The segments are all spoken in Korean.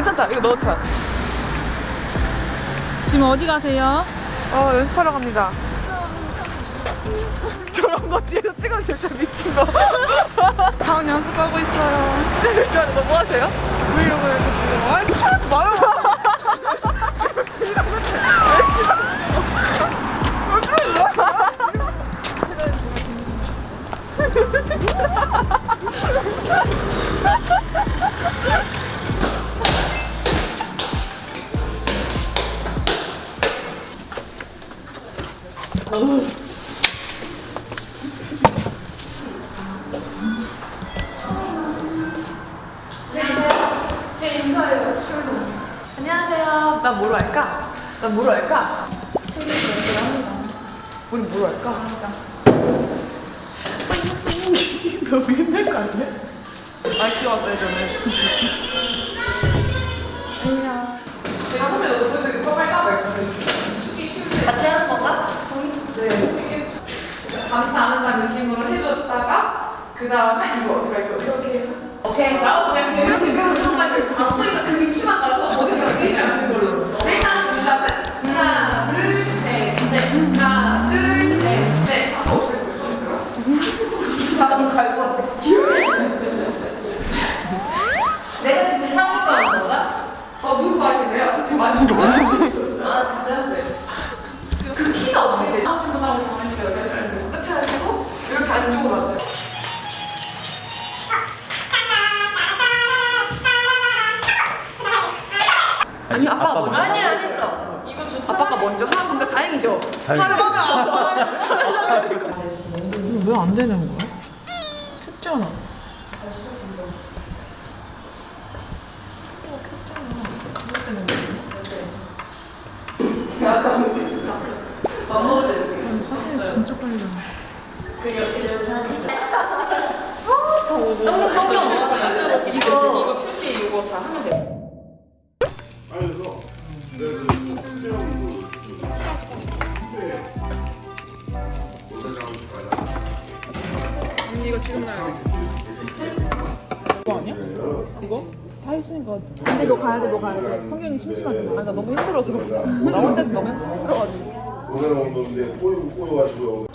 괜찮다. 이거 넣자 지금 어디 가세요? 어 연습하러 갑니다. 저런 거 뒤에서 찍으면 진짜 미친 거. 다음 연습하고 있어요. 진짜 좋아하는 거뭐 하세요? 보려고 해서 아니 하 지 마요 안녕하세요. 난 뭐로 할까? 난 뭐로 할까? 우리 뭐로 할까? 너무 옛날 거 아니야? 아 귀여웠어요 저는. 감사하는 느낌으로 해줬다가 그 다음에 이거 제가 이거 이렇게. 오케이. 나도 그냥 이렇게 그것만 있어. 안 보니까 그 위치만 가서 어디서 제일 않는 걸로. 일단 문장은 하나 둘셋넷. 하나 둘셋넷. 아까 없을 거예요 다음 갈고 내가 지금 상호가 하는 거다? 어 누구 하실래요? 지금 많이 아 진짜? 네. 그 키가 어떻게 되죠? 하신 분하고 보내시면 여기 끝에 하시고 이렇게 안쪽으로 하세요 아니 아빠가 먼저 아니 안 했어. 이거 주차. 아빠가 먼저 하 근데 다행이죠 하루 하면 아빠가 왜 안 되는 거야? 했잖아. 밥 먹을 때 이렇게 있어 진짜 빨리 나. 너무 깜짝 놀라서 이거 이거 표시 이거 다 하면 돼 언니 이거 지금 나야 돼. 이거 아니야? 이거? 다 했으니까. 근데 너 가야 돼, 너 가야 돼. 성경이 심심하게. 아, 나 너무 힘들어서. 나 혼자서 너무 힘들어가지고. 오늘 온도인데 꼬이고 꼬여가지고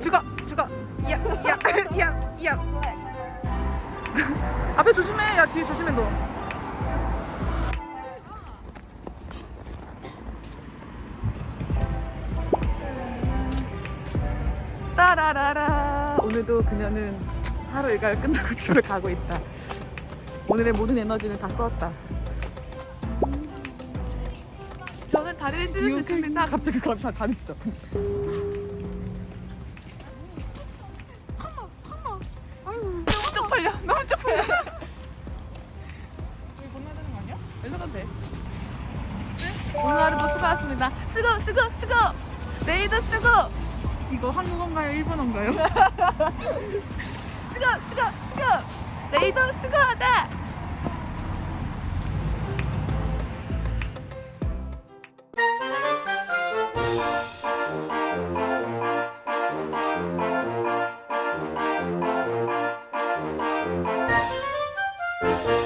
죽어, 죽어. 야, 야, 야, 야. 앞에 조심해. 야, 뒤에 조심해, 너. 따라라라. 오늘도 그녀는 하루 일과를 끝나고 집에 가고 있다. 오늘의 모든 에너지는 다 썼다. 저는 다리를 찢을 수 있습니다. 갑자기 갑자기 다리 찢어. 너무 쪽팔려. 너무 쪽팔려. 여기 건너야 되는 거 아니야? 여기서 돼 오늘 하루도 수고하셨습니다. 수고 수고 수고. 내일도 수고 이거 한국어인가요? 일본어인가요? 수고 수고 수고 내일도 수고하자